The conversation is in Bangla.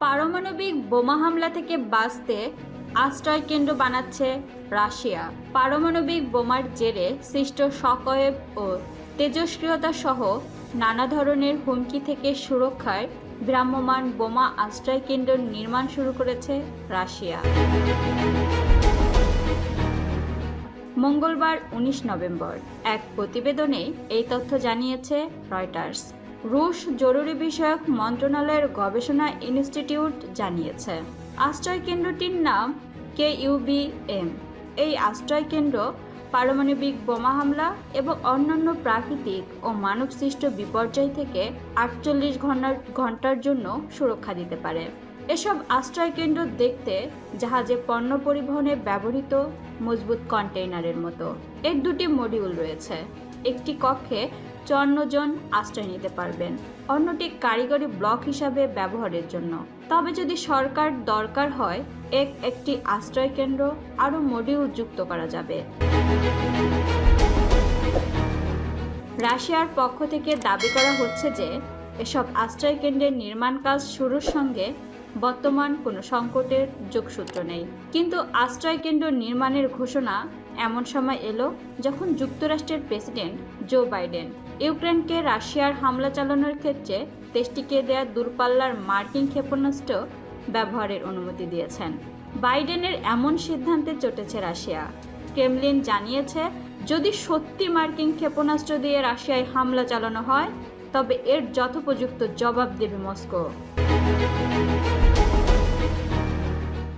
পারমাণবিক বোমা হামলা থেকে বাঁচতে আশ্রয় কেন্দ্র বানাচ্ছে রাশিয়া। পারমাণবিক বোমার জেরে সৃষ্ট সকয়েব ও তেজস্ক্রিয়তা সহ নানা ধরনের হুমকি থেকে সুরক্ষায় ভ্রাম্যমাণ বোমা আশ্রয় কেন্দ্র নির্মাণ শুরু করেছে রাশিয়া। মঙ্গলবার উনিশ নভেম্বর। এক প্রতিবেদনে এই তথ্য জানিয়েছে রয়টার্স। রুশ জরুরি বিষয়ক মন্ত্রণালয়ের গবেষণা ইনস্টিটিউট জানিয়েছে। আশ্রয় কেন্দ্রটির নাম কে ইউবিএম এই আশ্রয় কেন্দ্র পারমাণবিক বোমা হামলা এবং অন্যান্য প্রাকৃতিক ও মানবসৃষ্ট বিপর্যয় থেকে আটচল্লিশ ঘণ্টার ঘণ্টার জন্য সুরক্ষা দিতে পারে। এসব আশ্রয় কেন্দ্র দেখতে জাহাজে পণ্য পরিবহনে ব্যবহৃত মজবুত কন্টেইনারের মতো। এর দুটি মডিউল রয়েছে। একটি কক্ষে চুয়ান্ন জন আশ্রয় নিতে পারবেন। অন্যটি কারিগরি ব্লক হিসাবে ব্যবহারের জন্য। তবে যদি সরকার দরকার হয় এক একটি আশ্রয় কেন্দ্র আরও মডিউল যুক্ত করা যাবে। রাশিয়ার পক্ষ থেকে দাবি করা হচ্ছে যে, এসব আশ্রয় কেন্দ্রের নির্মাণ কাজ শুরুর সঙ্গে বর্তমান কোনো সংকটের যোগসূত্র নেই। কিন্তু আশ্রয় কেন্দ্র নির্মাণের ঘোষণা এমন সময় এলো যখন যুক্তরাষ্ট্রের প্রেসিডেন্ট জো বাইডেন ইউক্রেনকে রাশিয়ার হামলা চালানোর ক্ষেত্রে দেশটিকে দেয়া দূরপাল্লার মার্কিন ক্ষেপণাস্ত্র ব্যবহারের অনুমতি দিয়েছেন। বাইডেনের এমন সিদ্ধান্তে চটেছে রাশিয়া। ক্রেমলিন জানিয়েছে, যদি সত্যি মার্কিন ক্ষেপণাস্ত্র দিয়ে রাশিয়ায় হামলা চালানো হয় তবে এর যথোপযুক্ত জবাব দেবে মস্কো।